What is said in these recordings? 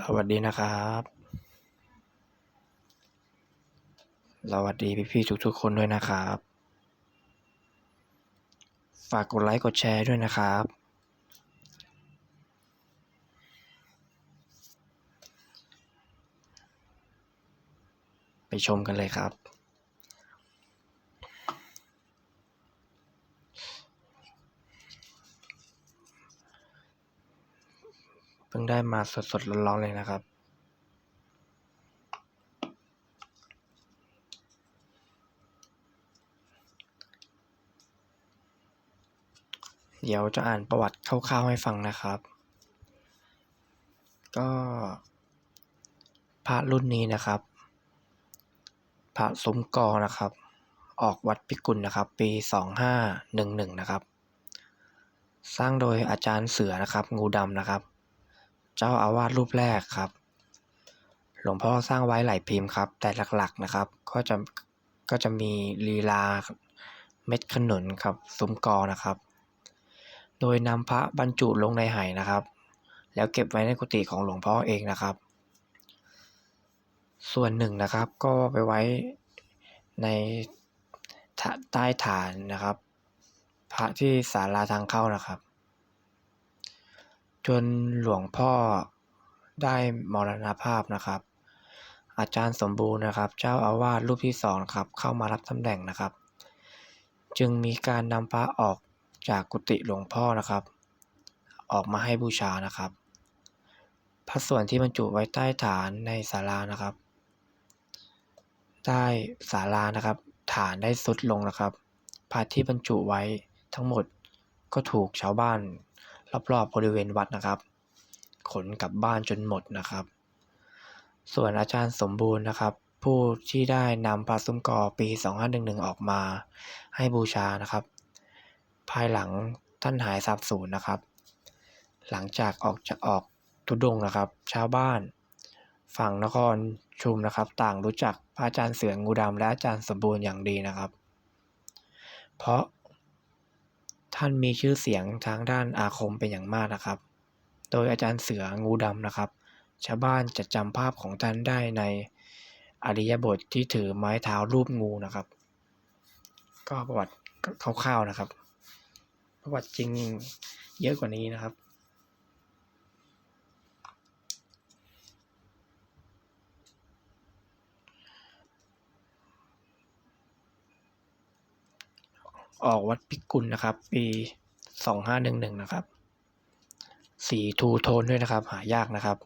สวัสดีนะครับ สวัสดีพี่ๆทุกๆคนด้วยนะครับ ฝากกดไลค์กดแชร์ด้วยนะครับ ไปชมกันเลยครับ เพิ่ง ได้มาสดๆร้อนๆเลยนะครับ เดี๋ยวจะอ่านประวัติคร่าวๆให้ฟังนะครับ ก็พระรุ่นนี้นะครับ พระสมกอนะครับ ออกวัดพิกุลนะครับ ปีสองห้าหนึ่งหนึ่งนะครับ สร้างโดยอาจารย์เสือนะครับ งูดำนะครับ เจ้าอาวาสรูปแรกครับ หลวงพ่อสร้างไว้หลายพิมพ์ครับ แต่หลักๆนะครับ ก็จะก็จะมีลีลาเม็ดขนุนครับซุ้มกอนะครับ โดยนำพระบรรจุลงในไหนะครับ แล้วเก็บไว้ในกุฏิของหลวงพ่อเองนะครับ ส่วนหนึ่งนะครับก็ไปไว้ในใต้ฐานนะครับ พระที่ศาลาทางเข้านะครับ จนหลวงพ่อได้มรณภาพนะครับ อาจารย์สมบูรณ์นะครับ เจ้าอาวาสรูปที่สองครับ เข้ามารับตำแหน่งนะครับ จึงมีการนำพระออกจากกุฏิหลวงพ่อนะครับ ออกมาให้บูชานะครับ พระส่วนที่บรรจุไว้ใต้ฐานในศาลานะครับ ใต้ศาลานะครับ ฐานได้สุดลงนะครับพระที่บรรจุไว้ทั้งหมดก็ถูกชาวบ้าน รอบๆบริเวณวัดนะครับ ขนกลับบ้านจนหมดนะครับ ส่วนอาจารย์สมบูรณ์นะครับ ผู้ที่ได้นำพระซุ้มกอปี 2511 ออกมาให้บูชานะครับ ภายหลังท่านหายสาบสูญนะครับ หลังจากออกจากออกทุดงนะครับ ชาวบ้านฝั่งนครชุมนะครับ ต่างรู้จักพระอาจารย์เสืองูดำและอาจารย์สมบูรณ์อย่างดีนะครับ เพราะ ท่านมีชื่อเสียงทางด้านอาคมเป็นอย่างมากนะครับ โดยอาจารย์เสืองูดำนะครับ ชาวบ้านจะจำภาพของท่านได้ในอริยบทที่ถือไม้เท้ารูปงูนะครับ ก็ประวัติคร่าวๆนะครับ ประวัติจริงเยอะกว่านี้นะครับ ออกวัดพิกุลนะครับ ปีสองห้าหนึ่หนึ่งนะครับ สีทูโทนด้วยนะครับ หายากนะครับ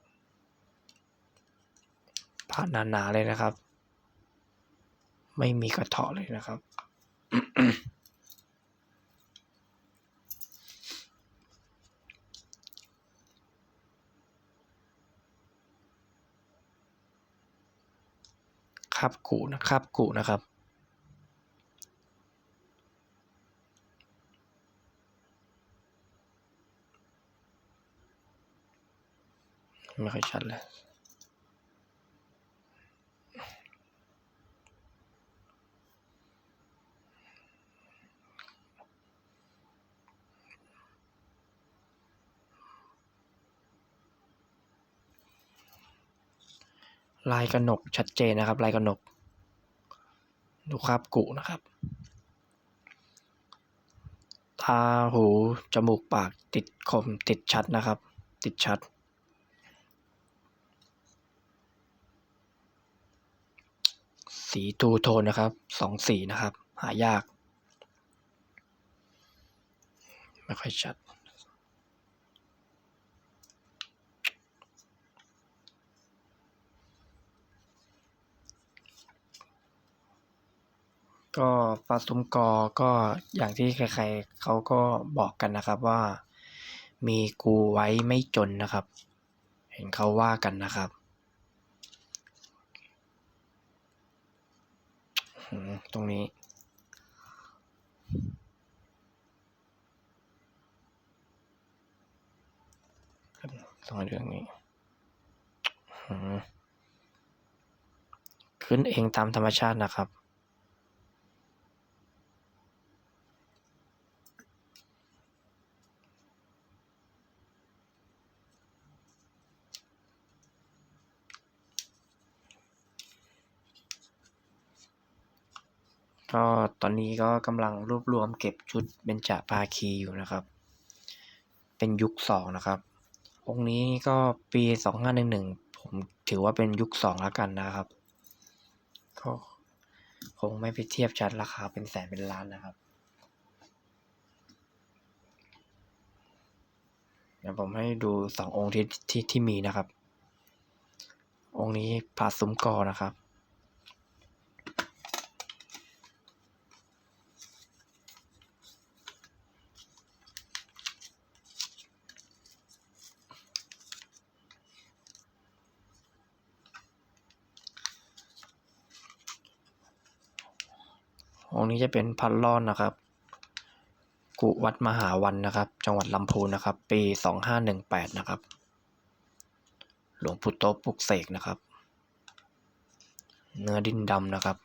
พระหนาๆเลยนะครับ ไม่มีกระเถาะเลยนะครับครับกุนะครับกุนะครับ ไม่ค่อยชัดเลยลายกระหนกชัดเจนนะครับ ลายกระหนก ดูคราบกุนะครับ ตาหู จมูกปากติดคมติดชัดนะครับ ติดชัด สีทูโทนนะครับสองสีนะครับ หายาก ไม่ค่อยชัด ก็ปลาซุ้มกอก็อย่างที่ใครๆเขาก็บอกกันนะครับว่า มีกูไว้ไม่จนนะครับ เห็นเขาว่ากันนะครับ อืม ตรงนี้ตรงเรื่องนี้ ขึ้นเองตามธรรมชาตินะครับ ก็ตอนนี้ก็กำลังรวบรวมเก็บชุดเบญจภาคีอยู่นะครับ เป็นยุคสองนะครับ องค์นี้ก็ปีสองห้าหนึ่งหนึ่งผมถือว่าเป็นยุคสองแล้วกันนะครับ ก็คงไม่ไปเทียบชัดราคาเป็นแสนเป็นล้านนะครับเดี๋ยวผมให้ดูสององค์ที่ที่ที่มีนะครับ องค์นี้ผาซุ้มกอนะครับ องค์นี้จะเป็นพันล่อนนะครับ กุวัดมหาวันนะครับ จังหวัดลำพูนนะครับ ปีสองห้าหนึ่งแปดนะครับ หลวงปู่โตปลุกเสกนะครับ เนื้อดินดำนะครับ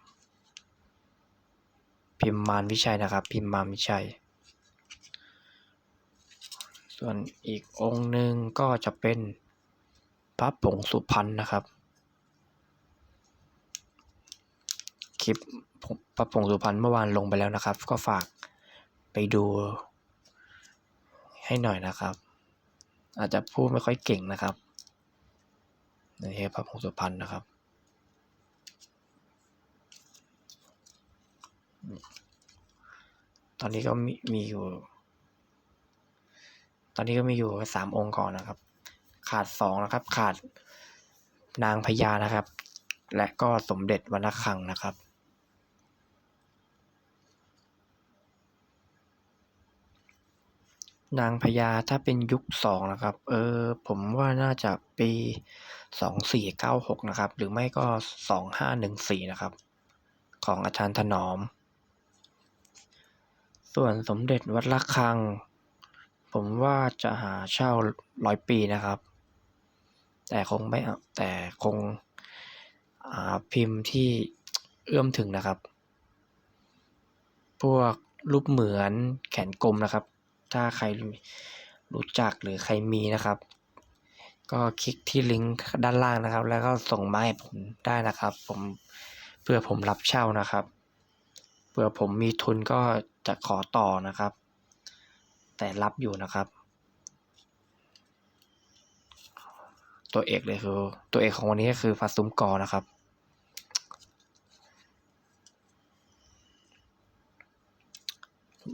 พิมพ์มารวิชัยนะครับ พิมพ์มารวิชัย ส่วนอีกองค์หนึ่งก็จะเป็นพระผงสุพรรณนะครับ คลิป พระผงสุพรรณเมื่อวานลงไปแล้วนะครับ ก็ฝากไปดูให้หน่อยนะครับ อาจจะพูดไม่ค่อยเก่งนะครับนี่พระผงสุพรรณนะครับ ตอนนี้ก็มีมีอยู่ ตอนนี้ก็มีอยู่สามองค์ก่อนนะครับ ขาดสองนะครับ ขาดนางพญานะครับ และก็สมเด็จวรรณคังนะครับ นางพญาถ้าเป็นยุคสองนะครับ เออ ผมว่าน่าจะปีสองสี่เก้าหกนะครับ หรือไม่ก็สองห้าหนึ่งสี่นะครับ ของอาจารย์ถนอม ส่วนสมเด็จวัดระฆัง ผมว่าจะหาเช่าร้อยปีนะครับ แต่คงไม่แต่คงพิมพ์ที่เอื้อมถึงนะครับ พวกรูปเหมือนแขนกลมนะครับ ถ้าใครรู้จักหรือใครมีนะครับ ก็คลิกที่ลิงก์ด้านล่างนะครับ แล้วก็ส่งมาให้ผมได้นะครับ ผมเพื่อผมรับเช่านะครับเพื่อผมมีทุนก็จะขอต่อนะครับ แต่รับอยู่นะครับ ตัวเอกเลยคือ ตัวเอกของวันนี้ก็คือฟัสซุ้มกอนะครับ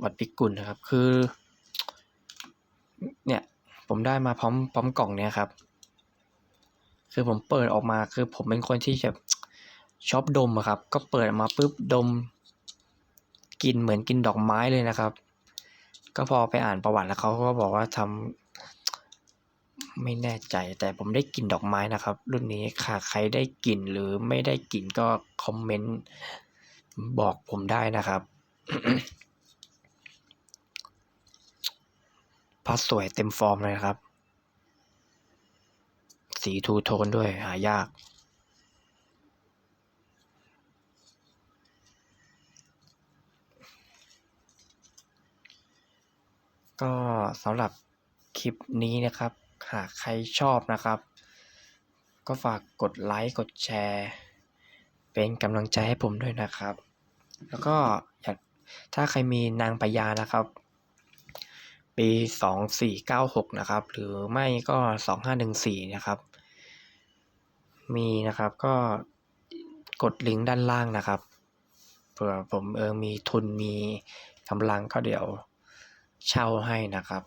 วัดพิกุลนะครับ คือ ได้มาพร้อมพร้อมกล่องเนี้ยครับ คือผมเปิดออกมาคือผมเป็นคนที่จะชอบดมอะครับ ก็เปิดออกมาปุ๊บดมกลินเหมือนกินดอกไม้เลยนะครับ ก็พอไปอ่านประวัติแล้วเขาก็บอกว่าทำไม่แน่ใจแต่ผมได้กลิ่นดอกไม้นะครับ รุ่นนี้ค่ะใครได้กลิ่นหรือไม่ได้กลิ่นก็คอมเมนต์บอกผมได้นะครับ พัดสวยเต็มฟอร์มเลยนะครับ สีทูโทนด้วยหายากก็สำหรับคลิปนี้นะครับ หากใครชอบนะครับ ก็ฝากกดไลค์กดแชร์ เป็นกำลังใจให้ผมด้วยนะครับ แล้วก็อยากถ้าใครมีนางพญานะครับ ปีสองสี่เก้าหกนะครับ หรือไม่ก็สองห้าหนึ่งสี่นะครับ มีนะครับก็กดลิงก์ด้านล่างนะครับเผื่อผมเออมีทุนมีกำลังก็เดี๋ยวเช่าให้นะครับ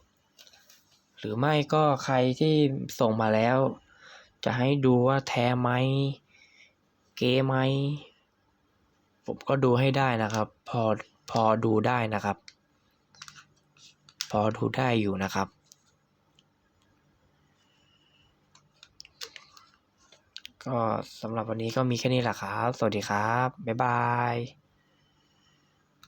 หรือไม่ก็ใครที่ส่งมาแล้ว จะให้ดูว่าแท้ไหมเก๊ไหมผมก็ดูให้ได้นะครับ พอพอดูได้นะครับ อดูได้อยู่นะครับ ก็สำหรับวันนี้ก็มีแค่นี้แหละครับ สวัสดีครับ บ๊ายบาย